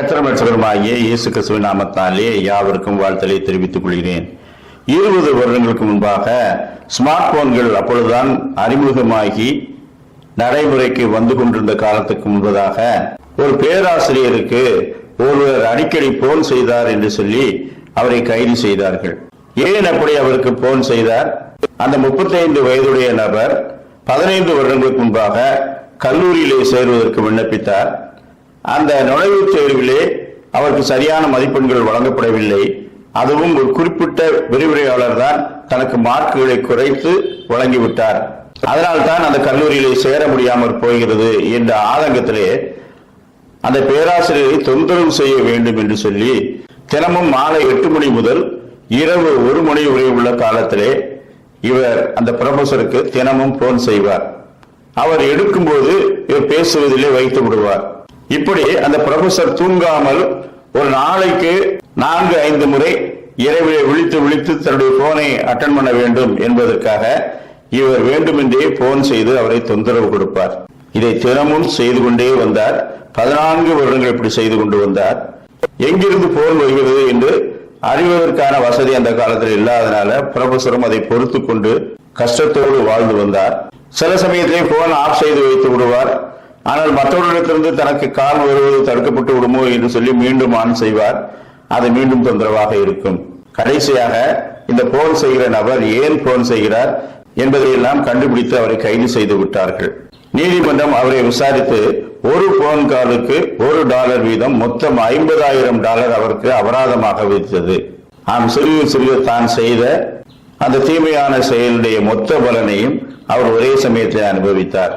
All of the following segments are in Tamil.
கத்திரமற்றவருமாகிய இயேசு கிறிஸ்துவின் நாமத்தாலே யாவருக்கும் வாழ்த்தலை தெரிவித்துக் கொள்கிறேன். இருபது வருடங்களுக்கு முன்பாக ஸ்மார்ட் போன்கள் அப்பொழுதுதான் அறிமுகமாகி நடைமுறைக்கு வந்து கொண்டிருந்த காலத்துக்கு முன்பதாக ஒரு பேராசிரியருக்கு ஒருவர் அடிக்கடி போன் செய்தார் என்று சொல்லி அவரை கைது செய்தார்கள். ஏன் அப்படி அவருக்கு போன் செய்தார்? அந்த 35 வயதுடைய நபர் பதினைந்து வருடங்களுக்கு முன்பாக கல்லூரியிலே சேருவதற்கு விண்ணப்பித்தார். அந்த நுழைவுத் தேர்விலே அவருக்கு சரியான மதிப்பெண்கள் வழங்கப்படவில்லை. அதுவும் ஒரு குறிப்பிட்ட விரிவுரையாளர் தான் தனக்கு மார்க்குகளை குறைத்து வழங்கிவிட்டார். அதனால்தான் அந்த கல்லூரியிலே சேர முடியாமல் போகிறது என்ற ஆதங்கத்திலே அந்த பேராசிரியரை தொந்தரவு செய்ய வேண்டும் என்று சொல்லி தினமும் மாலை எட்டு மணி முதல் இரவு ஒரு மணி வரை உள்ள காலத்திலே இவர் அந்த ப்ரொஃபஸருக்கு தினமும் போன் செய்வார். அவர் எடுக்கும்போது இவர் பேசுவதிலே வைத்து விடுவார். இப்படி அந்த ப்ரொஃபசர் தூங்காமல் ஒரு நாளைக்கு நான்கு ஐந்து முறை இரவிலே விழித்து விழித்து தன்னுடைய போனை அட்டன் பண்ண வேண்டும் என்பதற்காக இவர் வேண்டுமென்றே போன் செய்து அவரை தொந்தரவு கொடுப்பார். இதை தினமும் செய்து கொண்டே வந்தார். பதினான்கு வருடங்கள் இப்படி செய்து கொண்டு வந்தார். எங்கிருந்து போன் வருகிறது என்று அறிவதற்கான வசதி அந்த காலத்தில் இல்லாதனால ப்ரொஃபசரும் அதை பொறுத்து கொண்டு கஷ்டத்தோடு வாழ்ந்து வந்தார். சில சமயத்திலே போன் ஆஃப் செய்து வைத்து விடுவார். ஆனால் மற்றவர்களிடத்திலிருந்து தனக்கு கால் வருவது தடுக்கப்பட்டு விடுமோ என்று சொல்லி மீண்டும் ஆன் செய்வார். அது மீண்டும் தொந்தரவாக இருக்கும். கடைசியாக இந்த போன் செய்கிற நபர் ஏன் போன் செய்கிறார் என்பதையெல்லாம் கண்டுபிடித்து அவரை கைது செய்து விட்டார்கள். நீதிமன்றம் அவரை விசாரித்து ஒரு போன் காலுக்கு ஒரு டாலர் வீதம் மொத்தம் ஐம்பதாயிரம் டாலர் அவருக்கு அபராதமாக விதித்தது. ஆம் சிறிது சிறிது தான் செய்த அந்த தீமையான செயலுடைய மொத்த பலனையும் அவர் ஒரே சமயத்தில் அனுபவித்தார்.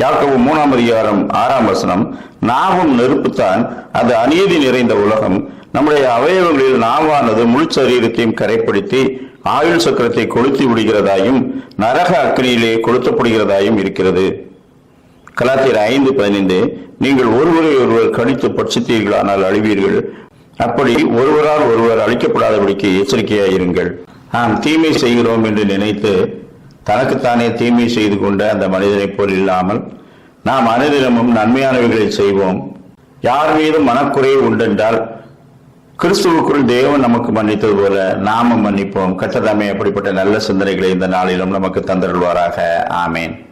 யாக்கோபு மூணாம் அதிகாரம் ஆறாம் வசனம் நாவும் நெருப்புத்தான் அது அநீதி நிறைந்த உலகம். நம்முடைய அவயவங்களில் நாவானது முழு சரீரத்தையும் கரைப்படுத்தி ஆயுள் சக்கரத்தை கொளுத்தி விடுகிறதாயும் நரக அக்னியிலே கொளுத்தப்படுகிறதாயும் இருக்கிறது. கலாத்தியர் ஐந்து பதினைந்து நீங்கள் ஒருவரை ஒருவர் கடித்து பட்சித்தீர்களானால் அழிவீர்கள். அப்படி ஒருவரால் ஒருவர் அழிக்கப்படாதபடிக்கு எச்சரிக்கையாயிருங்கள். நாம் தீமை செய்கிறோம் என்று நினைத்து தனக்குத்தானே தீமை செய்து கொண்ட அந்த மனிதனைப் போல் இல்லாமல் நாம் அனுதினமும் நன்மையானவைகளை செய்வோம். யார் மீதும் மனக்குறை உண்டென்றால் கிறிஸ்துவுக்குள் தேவன் நமக்கு மன்னித்தது போல நாமும் மன்னிப்போம். கத்ததாமே அப்படிப்பட்ட நல்ல சிந்தனைகளை இந்த நாளிலும் நமக்கு தந்தருள்வாராக. ஆமேன்.